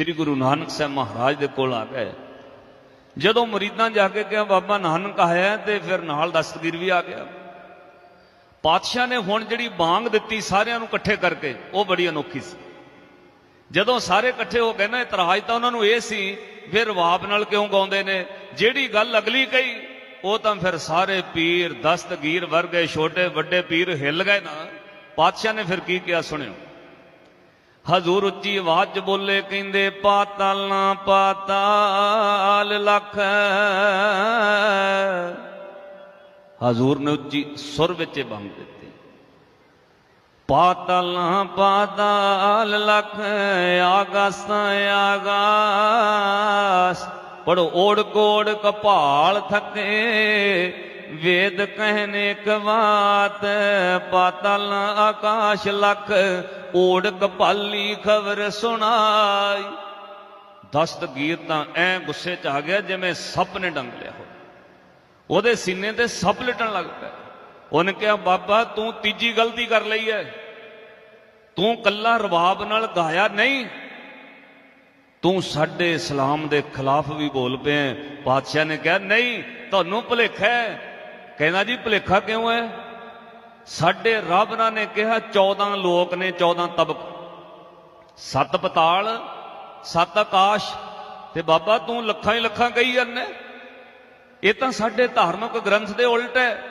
ਸ੍ਰੀ ਗੁਰੂ ਨਾਨਕ ਸਾਹਿਬ ਮਹਾਰਾਜ ਦੇ ਕੋਲ ਆ ਗਏ। ਜਦੋਂ ਮਰੀਦਾਂ ਜਾ ਕੇ ਕਿਹਾ, ਬਾਬਾ ਨਾਨਕ ਆਇਆ ਤੇ ਫਿਰ ਨਾਲ ਦਸਤਗੀਰ ਵੀ ਆ ਗਿਆ। ਪਾਤਸ਼ਾਹ ਨੇ ਹੁਣ ਜਿਹੜੀ ਬਾਂਗ ਦਿੱਤੀ ਸਾਰਿਆਂ ਨੂੰ ਇਕੱਠੇ ਕਰਕੇ, ਉਹ ਬੜੀ ਅਨੋਖੀ ਸੀ। ਜਦੋਂ ਸਾਰੇ ਇਕੱਠੇ ਹੋ ਗਏ ਨਾ ਇਤਰਾਜ਼ ਤਾਂ ਉਹਨਾਂ ਨੂੰ ਇਹ ਸੀ, ਫਿਰ ਰਵਾਬ ਨਾਲ ਕਿਉਂ ਗਾਉਂਦੇ ਨੇ? ਜਿਹੜੀ ਗੱਲ ਅਗਲੀ ਕਹੀ, ਉਹ ਤਾਂ ਫਿਰ ਸਾਰੇ ਪੀਰ ਦਸਤਗੀਰ ਵਰਗੇ ਛੋਟੇ ਵੱਡੇ ਪੀਰ ਹਿੱਲ ਗਏ ਨਾ। ਪਾਤਸ਼ਾਹ ਨੇ ਫਿਰ ਕੀ ਕਿਹਾ, ਸੁਣਿਓ। ਹਜ਼ੂਰ ਉੱਚੀ ਆਵਾਜ਼ ਬੋਲੇ ਕਹਿੰਦੇ, ਪਾਤਾਲ ਨਾ ਪਾਤਾਲ ਲੱਖ ਹਜ਼ੂਰ ਨੇ ਉੱਚੀ ਸੁਰ ਵਿੱਚ ਇਹ ਬੰਦ ਦਿੱਤੀ। ਪਾਤਾਲ ਨਾ ਪਾਤਾਲ ਲੱਖ ਆਗਾਸ ਆਗਾਸ। ਪੜੋ ਓੜ ਕੋੜ ਕਪਾਲ ਥਕੇ ਵੇਦ ਕਹਿਨੇ ਕਵਾਤ ਪਾਤਲ ਆਕਾਸ਼ ਲਖ ਓੜ ਕਪਾਲੀ ਖਬਰ ਸੁਣਾਈ। ਦਸਤਗੀਰ ਤਾਂ ਐ ਗੁੱਸੇ ਚ ਆ ਗਿਆ ਜਿਵੇਂ ਸੱਪ ਨੇ ਡੰਗ ਲਿਆ ਹੋ ਉਹਦੇ ਸੀਨੇ ਤੇ ਸੱਪ ਲਟਣ ਲੱਗ ਪਿਆ। ਉਹਨੇ ਕਿਹਾ, ਬਾਬਾ, ਤੂੰ ਤੀਜੀ ਗਲਤੀ ਕਰ ਲਈ ਹੈ ਤੂੰ ਕੱਲਾ ਰਵਾਬ ਨਾਲ ਗਾਇਆ ਨਹੀਂ। ਤੂੰ ਸਾਡੇ ਇਸਲਾਮ ਦੇ ਖਿਲਾਫ ਵੀ ਬੋਲ ਪਿਆ ਪਾਤਸ਼ਾਹ ਨੇ ਕਿਹਾ, ਨਹੀਂ, ਤੁਹਾਨੂੰ ਭੁਲੇਖਾ ਹੈ ਕਹਿੰਦਾ ਜੀ, ਭੁਲੇਖਾ ਕਿਉਂ ਹੈ? ਸਾਡੇ ਰੱਬ ਨੇ ਕਿਹਾ 14 ਲੋਕ ਨੇ 14 ਤਬਕ। ਸੱਤ ਪਤਾਲ, ਸੱਤ ਆਕਾਸ਼, ਤੇ ਬਾਬਾ, ਤੂੰ ਲੱਖਾਂ ਹੀ ਲੱਖਾਂ ਕਹੀ ਜਾਂਦੇ। ਇਹ ਤਾਂ ਸਾਡੇ ਧਾਰਮਿਕ ਗ੍ਰੰਥ ਦੇ ਉਲਟ ਹੈ।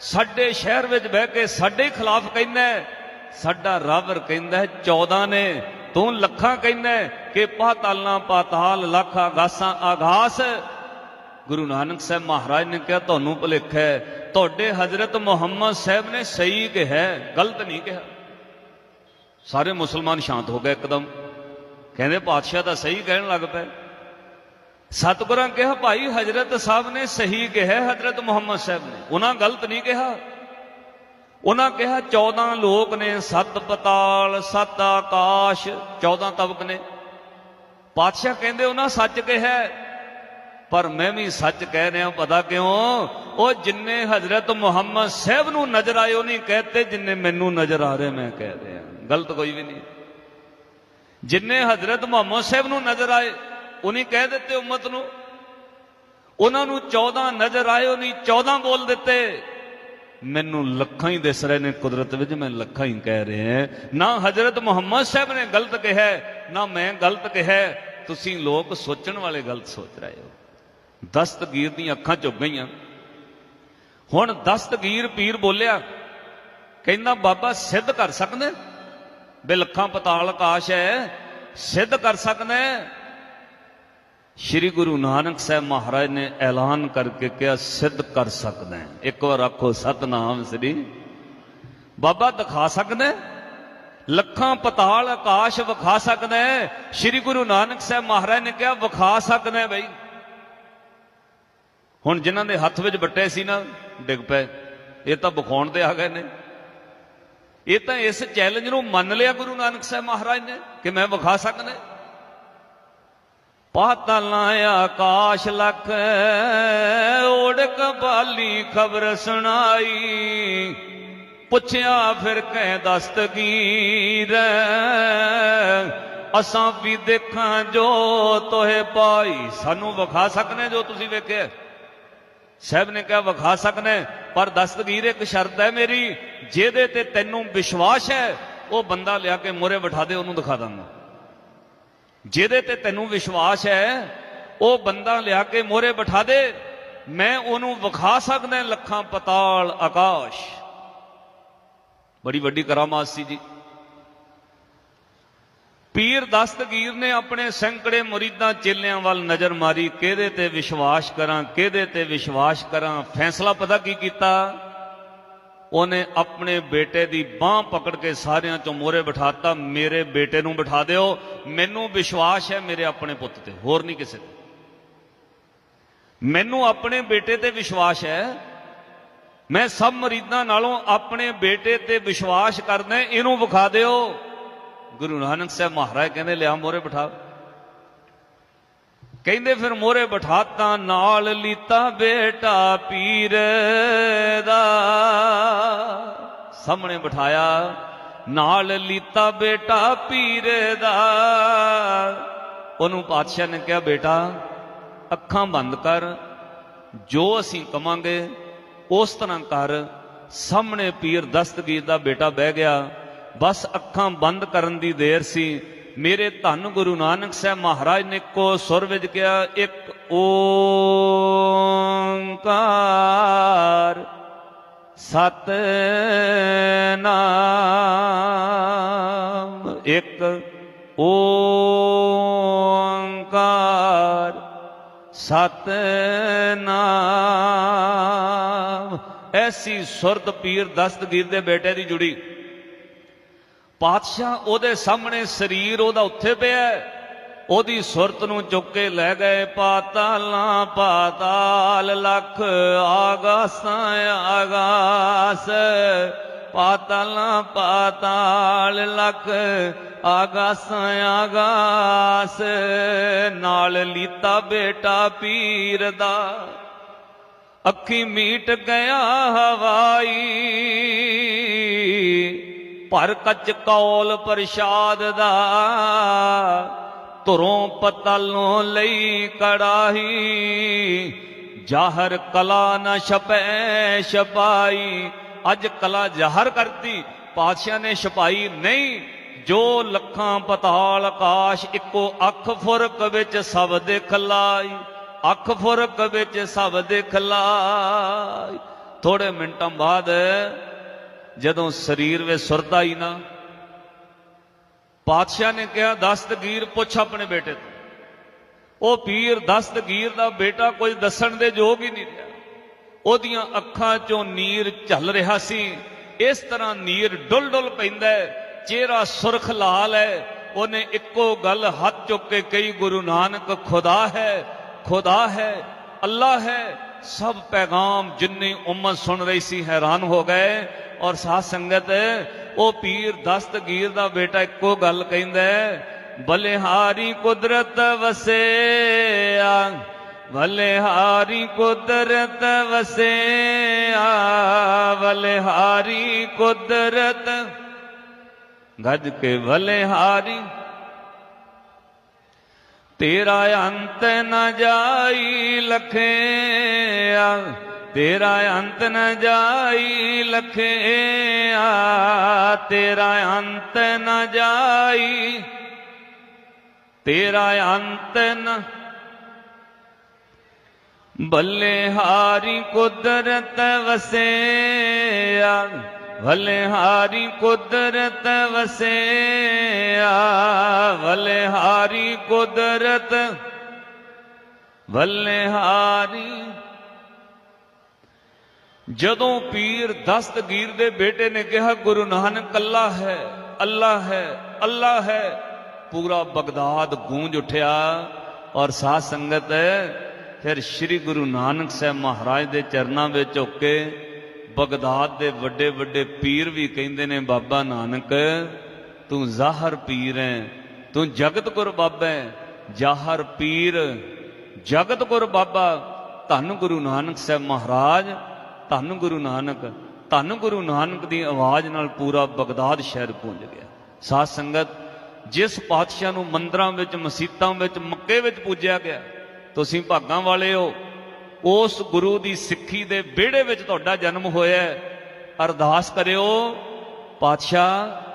ਸਾਡੇ ਸ਼ਹਿਰ ਵਿੱਚ ਬਹਿ ਕੇ ਸਾਡੇ ਖਿਲਾਫ ਕਹਿੰਦਾ ਸਾਡਾ ਰੱਬ ਕਹਿੰਦਾ ਹੈ 14 ਨੇ, ਤੂੰ ਲੱਖਾਂ ਕਹਿੰਦਾ ਕਿ ਪਾਤਾਲਾਂ, ਪਾਤਾਲ, ਲੱਖ ਆਗਾਸਾਂ, ਆਗਾਸ ਗੁਰੂ ਨਾਨਕ ਸਾਹਿਬ ਮਹਾਰਾਜ ਨੇ ਕਿਹਾ, ਤੁਹਾਨੂੰ ਭੁਲੇਖ ਹੈ। ਤੁਹਾਡੇ ਹਜ਼ਰਤ ਮੁਹੰਮਦ ਸਾਹਿਬ ਨੇ ਸਹੀ ਕਿਹਾ, ਗਲਤ ਨਹੀਂ ਕਿਹਾ। ਸਾਰੇ ਮੁਸਲਮਾਨ ਸ਼ਾਂਤ ਹੋ ਗਏ ਇੱਕਦਮ। ਕਹਿੰਦੇ, ਪਾਤਸ਼ਾਹ ਤਾਂ ਸਹੀ ਕਹਿਣ ਲੱਗ ਪਏ। ਸਤਿਗੁਰਾਂ ਕਿਹਾ, ਭਾਈ, ਹਜ਼ਰਤ ਸਾਹਿਬ ਨੇ ਸਹੀ ਕਿਹਾ, ਹਜ਼ਰਤ ਮੁਹੰਮਦ ਸਾਹਿਬ ਨੇ। ਉਹਨਾਂ ਗਲਤ ਨਹੀਂ ਕਿਹਾ। ਉਹਨਾਂ ਕਿਹਾ 14 ਲੋਕ ਨੇ, ਸੱਤ ਪਤਾਲ, ਸੱਤ ਆਕਾਸ਼ 14 ਤਬਕ ਨੇ। ਪਾਤਸ਼ਾਹ ਕਹਿੰਦੇ, ਉਹਨਾਂ ਸੱਚ ਕਿਹਾ ਪਰ ਮੈਂ ਵੀ ਸੱਚ ਕਹਿ ਰਿਹਾ, ਪਤਾ ਕਿਉਂ? ਉਹ ਜਿੰਨੇ ਹਜ਼ਰਤ ਮੁਹੰਮਦ ਸਾਹਿਬ ਨੂੰ ਨਜ਼ਰ ਆਏ, ਉਹ ਨਹੀਂ ਕਹਤੇ ਜਿੰਨੇ ਮੈਨੂੰ ਨਜ਼ਰ ਆ ਰਹੇ, ਮੈਂ ਕਹਿ ਰਿਹਾ। ਗਲਤ ਕੋਈ ਵੀ ਨਹੀਂ। ਜਿੰਨੇ ਹਜ਼ਰਤ ਮੁਹੰਮਦ ਸਾਹਿਬ ਨੂੰ ਨਜ਼ਰ ਆਏ ਉਹਨੇ ਕਹਿ ਦਿੱਤੇ ਉਮਤ ਨੂੰ। ਉਹਨਾਂ ਨੂੰ 14 ਨਜ਼ਰ ਆਏ, ਉਹ ਉਹਨੇ 14 ਬੋਲ ਦਿੱਤੇ। ਮੈਨੂੰ ਲੱਖਾਂ ਹੀ ਦਿਸ ਰਹੇ ਨੇ ਕੁਦਰਤ ਵਿੱਚ, ਮੈਂ ਲੱਖਾਂ ਹੀ ਕਹਿ ਰਿਹਾ। ਨਾ ਹਜ਼ਰਤ ਮੁਹੰਮਦ ਸਾਹਿਬ ਨੇ ਗਲਤ ਕਿਹਾ, ਨਾ ਮੈਂ ਗਲਤ ਕਿਹਾ। ਤੁਸੀਂ ਲੋਕ ਸੋਚਣ ਵਾਲੇ ਗਲਤ ਸੋਚ ਰਹੇ ਹੋ। ਦਸਤਗੀਰ ਦੀਆਂ ਅੱਖਾਂ ਝੁੱਕ ਗਈਆਂ। ਹੁਣ ਦਸਤਗੀਰ ਪੀਰ ਬੋਲਿਆ, ਕਹਿੰਦਾ, ਬਾਬਾ, ਸਿੱਧ ਕਰ ਸਕਦਾ ਬੇ ਲੱਖਾਂ ਪਤਾਲ ਆਕਾਸ਼ ਹੈ, ਸਿੱਧ ਕਰ ਸਕਦਾ ਸ਼੍ਰੀ ਗੁਰੂ ਨਾਨਕ ਸਾਹਿਬ ਮਹਾਰਾਜ ਨੇ ਐਲਾਨ ਕਰਕੇ ਕਿਹਾ, ਸਿੱਧ ਕਰ ਸਕਦਾ ਇੱਕ ਵਾਰ ਆਖੋ, ਸਤਨਾਮ ਸ੍ਰੀ ਬਾਬਾ, ਦਿਖਾ ਸਕਦਾ ਲੱਖਾਂ ਪਤਾਲ ਆਕਾਸ਼ ਵਿਖਾ ਸਕਦਾ ਸ਼੍ਰੀ ਗੁਰੂ ਨਾਨਕ ਸਾਹਿਬ ਮਹਾਰਾਜ ਨੇ ਕਿਹਾ, ਵਿਖਾ ਸਕਦਾ ਬਈ। ਹੁਣ ਜਿਨ੍ਹਾਂ ਦੇ ਹੱਥ ਵਿੱਚ ਬੱਟੇ ਸੀ ਨਾ, ਡਿੱਗ ਪਏ। ਇਹ ਤਾਂ ਵਿਖਾਉਣ ਤੇ ਆ ਗਏ ਨੇ। ਇਹ ਤਾਂ ਇਸ ਚੈਲੰਜ ਨੂੰ ਮੰਨ ਲਿਆ ਗੁਰੂ ਨਾਨਕ ਸਾਹਿਬ ਮਹਾਰਾਜ ਨੇ ਕਿ ਮੈਂ ਵਿਖਾ ਸਕਦਾ। ਪਾਤਾਲਾਂ ਆਕਾਸ਼ ਲਖ ਓੜ ਕਬਾਲੀ ਖਬਰ ਸੁਣਾਈ। ਪੁੱਛਿਆ ਫਿਰ ਕਹਿ ਦਸਤਗੀਰ, ਅਸਾਂ ਵੀ ਦੇਖਾਂ ਜੋ ਤੋਹੇ ਪਾਈ, ਸਾਨੂੰ ਵਿਖਾ ਸਕਨੇ ਜੋ ਤੁਸੀਂ ਵੇਖਿਆ? ਸਾਹਿਬ ਨੇ ਕਿਹਾ, ਵਿਖਾ ਸਕਨੇ, ਪਰ ਦਸਤਗੀਰ ਇੱਕ ਸ਼ਰਤ ਹੈ ਮੇਰੀ, ਜਿਹਦੇ ਤੇ ਤੈਨੂੰ ਵਿਸ਼ਵਾਸ ਹੈ, ਉਹ ਬੰਦਾ ਲਿਆ ਕੇ ਮੋਰੇ ਬਿਠਾ ਦੇ, ਉਹਨੂੰ ਦਿਖਾ ਦਾਂਗਾ। ਜਿਹਦੇ ਤੇ ਤੈਨੂੰ ਵਿਸ਼ਵਾਸ ਹੈ, ਉਹ ਬੰਦਾ ਲਿਆ ਕੇ ਮੋਰੇ ਬਿਠਾ ਦੇ, ਮੈਂ ਉਹਨੂੰ ਵਿਖਾ ਸਕਦਾ ਲੱਖਾਂ ਪਤਾਲ ਆਕਾਸ਼। ਬੜੀ ਵੱਡੀ ਕਰਾਮਾਤ ਸੀ ਜੀ। ਪੀਰ ਦਸਤਗੀਰ ਨੇ ਆਪਣੇ ਸੈਂਕੜੇ ਮੁਰੀਦਾਂ ਚੇਲਿਆਂ ਵੱਲ ਨਜ਼ਰ ਮਾਰੀ। ਕਿਹਦੇ ਤੇ ਵਿਸ਼ਵਾਸ ਕਰਾਂ, ਕਿਹਦੇ ਤੇ ਵਿਸ਼ਵਾਸ ਕਰਾਂ? ਫੈਸਲਾ ਪਤਾ ਕੀ ਕੀਤਾ? ਉਹਨੇ ਆਪਣੇ ਬੇਟੇ ਦੀ ਬਾਹ ਪਕੜ ਕੇ ਸਾਰਿਆਂ ਚੋਂ ਮੋਰੇ ਬਿਠਾਤਾ। ਮੇਰੇ ਬੇਟੇ ਨੂੰ ਬਿਠਾ ਦਿਓ। ਮੈਨੂੰ ਵਿਸ਼ਵਾਸ ਹੈ ਮੇਰੇ ਆਪਣੇ ਪੁੱਤ ਤੇ, ਹੋਰ ਨਹੀਂ ਕਿਸੇ ਤੇ। ਮੈਨੂੰ ਆਪਣੇ ਬੇਟੇ ਤੇ ਵਿਸ਼ਵਾਸ ਹੈ। ਮੈਂ ਸਭ ਮਰੀਦਾਂ ਨਾਲੋਂ ਆਪਣੇ ਬੇਟੇ ਤੇ ਵਿਸ਼ਵਾਸ ਕਰਦਾ, ਇਹਨੂੰ ਵਿਖਾ ਦਿਓ। ਗੁਰੂ ਨਾਨਕ ਸਾਹਿਬ ਮਹਾਰਾਜ ਕਹਿੰਦੇ, ਲਿਆ ਮੋਰੇ ਬਿਠਾ। ਕਹਿੰਦੇ ਫਿਰ ਮੋਰੇ ਬਿਠਾਤਾ, ਨਾਲ ਲੀਤਾ ਬੇਟਾ ਪੀਰ ਦਾ। ਸਾਹਮਣੇ ਬਿਠਾਇਆ, ਨਾਲ ਲੀਤਾ ਬੇਟਾ ਪੀਰ ਦਾ। ਉਹਨੂੰ ਪਾਤਸ਼ਾਹ ਨੇ ਕਿਹਾ, ਬੇਟਾ, ਅੱਖਾਂ ਬੰਦ ਕਰ, ਜੋ ਅਸੀਂ ਕਵਾਂਗੇ ਉਸ ਤਰ੍ਹਾਂ ਕਰ। ਸਾਹਮਣੇ ਪੀਰ ਦਸਤਗੀਰ ਦਾ ਬੇਟਾ ਬਹਿ ਗਿਆ। ਬਸ ਅੱਖਾਂ ਬੰਦ ਕਰਨ ਦੀ ਦੇਰ ਸੀ। ਮੇਰੇ ਧੰਨ ਗੁਰੂ ਨਾਨਕ ਸਾਹਿਬ ਮਹਾਰਾਜ ਨੇ ਕੋ ਸੁਰ ਵਿੱਚ ਕਿਹਾ, ਇੱਕ ਓੰਕਾਰ ਸਤ ਨਾਮ ਇੱਕ ਓੰਕਾਰ ਸਤ ਨਾਮ ਐਸੀ ਸੁਰਤ ਪੀਰ ਦਸਤਗੀਰ ਦੇ ਬੇਟੇ ਦੀ ਜੁੜੀ। ਪਾਤਸ਼ਾਹ ਉਹਦੇ ਸਾਹਮਣੇ ਸਰੀਰ ਉਹਦਾ ਉੱਥੇ ਪਿਆ ਉਹਦੀ ਸੁਰਤ ਨੂੰ ਚੁੱਕ ਕੇ ਲੈ ਗਏ, ਪਾਤਾਲਾਂ, ਪਾਤਾਲ ਲਖ ਆਗਾਸਾਂ, ਆਗਾਸ। ਪਾਤਾਲਾਂ, ਪਾਤਾਲ ਲਖ ਆਗਾਸਾਂ, ਆਗਾਸ। ਨਾਲ ਲੀਤਾ ਬੇਟਾ ਪੀਰ ਦਾ। ਅੱਖੀ ਮੀਟ ਗਿਆ ਹਵਾਈ। ਭਰ ਕੱਚ ਕੌਲ ਪ੍ਰਸ਼ਾਦ ਦਾ, ਧੁਰੋਂ ਪਤਲੋਂ ਲਈ ਕੜਾਹੀ, ਜਾਹਰ ਕਲਾ ਨ ਛਪੈ ਛਪਾਈ। ਅੱਜ ਕਲਾ ਜ਼ਾਹਰ ਕਰਤੀ, ਪਾਤਸ਼ਾਹ ਨੇ ਛਪਾਈ ਨਹੀਂ। ਜੋ ਲੱਖਾਂ ਪਤਾਲ ਆਕਾਸ਼, ਇੱਕੋ ਅੱਖ ਫੁਰਕ ਵਿੱਚ ਸਭ ਦੇਖ ਲਾਈ ਅੱਖ ਫੁਰਕ ਵਿੱਚ ਸਭ ਦੇਖ ਲਾਈ ਥੋੜੇ ਮਿੰਟਾਂ ਬਾਅਦ ਜਦੋਂ ਸਰੀਰ ਵਿੱਚ ਸੁਰਤ ਆਈ ਨਾ, ਪਾਤਸ਼ਾਹ ਨੇ ਕਿਹਾ, ਦਸਤਗੀਰ ਪੁੱਛ ਆਪਣੇ ਬੇਟੇ ਤੋਂ। ਉਹ ਪੀਰ ਦਸਤਗੀਰ ਦਾ ਬੇਟਾ ਕੁਝ ਦੱਸਣ ਦੇ ਯੋਗ ਹੀ ਨਹੀਂ ਰਿਹਾ। ਉਹਦੀਆਂ ਅੱਖਾਂ ਚੋਂ ਨੀਰ ਝੱਲ ਰਿਹਾ ਸੀ। ਇਸ ਤਰ੍ਹਾਂ ਨੀਰ ਡੁੱਲ ਡੁੱਲ ਪੈਂਦਾ ਚਿਹਰਾ ਸੁਰਖ ਲਾਲ ਹੈ। ਉਹਨੇ ਇੱਕੋ ਗੱਲ ਹੱਥ ਚੁੱਕ ਕੇ ਕਹੀ, ਗੁਰੂ ਨਾਨਕ, ਖੁਦਾ ਹੈ ਖੁਦਾ ਹੈ, ਅੱਲਾ ਹੈ। ਸਭ ਪੈਗਾਮ ਜਿੰਨੀ ਉਮਤ ਸੁਣ ਰਹੀ ਸੀ, ਹੈਰਾਨ ਹੋ ਗਏ। ਔਰ ਸਾਧ ਸੰਗਤ ਉਹ ਪੀਰ ਦਸਤਗੀਰ ਦਾ ਬੇਟਾ ਇੱਕੋ ਗੱਲ ਕਹਿੰਦਾ ਹੈ, ਬਲਿਹਾਰੀ ਕੁਦਰਤ ਵਸਿਆ ਬਲਿਹਾਰੀ ਕੁਦਰਤ ਵਸਿਆ ਬਲਿਹਾਰੀ ਕੁਦਰਤ ਗੱਜ ਕੇ ਬਲਿਹਾਰੀ ਤੇਰਾ ਅੰਤ ਨ ਜਾਈ ਲਖਿਆ ਤੇਰਾ ਅੰਤ ਨ ਜਾਈ ਲਖਿਆ, ਤੇਰਾ ਅੰਤ ਨ ਜਾਈ। ਤੇਰਾ ਅੰਤ ਨ ਬੱਲੇ ਹਾਰੀ ਕੁਦਰਤ ਵਸਿਆ ਭਲੇ ਹਾਰੀ ਕੁਦਰਤ ਵਸਿਆ ਭਲੇ ਹਾਰੀ ਕੁਦਰਤ ਭਲੇ ਹਾਰੀ ਜਦੋਂ ਪੀਰ ਦਸਤਗੀਰ ਦੇ ਬੇਟੇ ਨੇ ਕਿਹਾ, ਗੁਰੂ ਨਾਨਕ, ਅੱਲਾ ਹੈ ਅੱਲਾ ਹੈ ਅੱਲਾ ਹੈ। ਪੂਰਾ ਬਗਦਾਦ ਗੂੰਜ ਉਠਿਆ ਔਰ ਸਾਧ ਸੰਗਤ ਫਿਰ ਸ੍ਰੀ ਗੁਰੂ ਨਾਨਕ ਸਾਹਿਬ ਮਹਾਰਾਜ ਦੇ ਚਰਨਾਂ ਵਿੱਚ ਝੁੱਕ ਕੇ ਬਗਦਾਦ ਦੇ ਵੱਡੇ ਵੱਡੇ ਪੀਰ ਵੀ ਕਹਿੰਦੇ ਨੇ, ਬਾਬਾ ਨਾਨਕ, ਤੂੰ ਜ਼ਾਹਰ ਪੀਰ ਹੈ, ਤੂੰ ਜਗਤ ਗੁਰ ਬਾਬਾ ਹੈ, ਜ਼ਾਹਰ ਪੀਰ ਜਗਤ ਗੁਰ ਬਾਬਾ। ਧੰਨ ਗੁਰੂ ਨਾਨਕ ਸਾਹਿਬ ਮਹਾਰਾਜ ਧੰਨ ਗੁਰੂ ਨਾਨਕ, ਧੰਨ ਗੁਰੂ ਨਾਨਕ ਦੀ ਆਵਾਜ਼ ਨਾਲ ਪੂਰਾ ਬਗਦਾਦ ਸ਼ਹਿਰ ਗੂੰਜ ਗਿਆ। ਸਾਧ ਸੰਗਤ, ਜਿਸ ਪਾਤਸ਼ਾਹ ਨੂੰ ਮੰਦਰਾਂ ਵਿੱਚ, ਮਸੀਤਾਂ ਵਿੱਚ, ਮੱਕੇ ਵਿੱਚ ਪੂਜਿਆ ਗਿਆ, ਤੁਸੀਂ ਭਾਗਾਂ ਵਾਲੇ ਹੋ, ਉਸ ਗੁਰੂ ਦੀ ਸਿੱਖੀ ਦੇ ਵਿਹੜੇ ਵਿੱਚ ਤੁਹਾਡਾ ਜਨਮ ਹੋਇਆ ਅਰਦਾਸ ਕਰਿਓ, ਪਾਤਸ਼ਾਹ।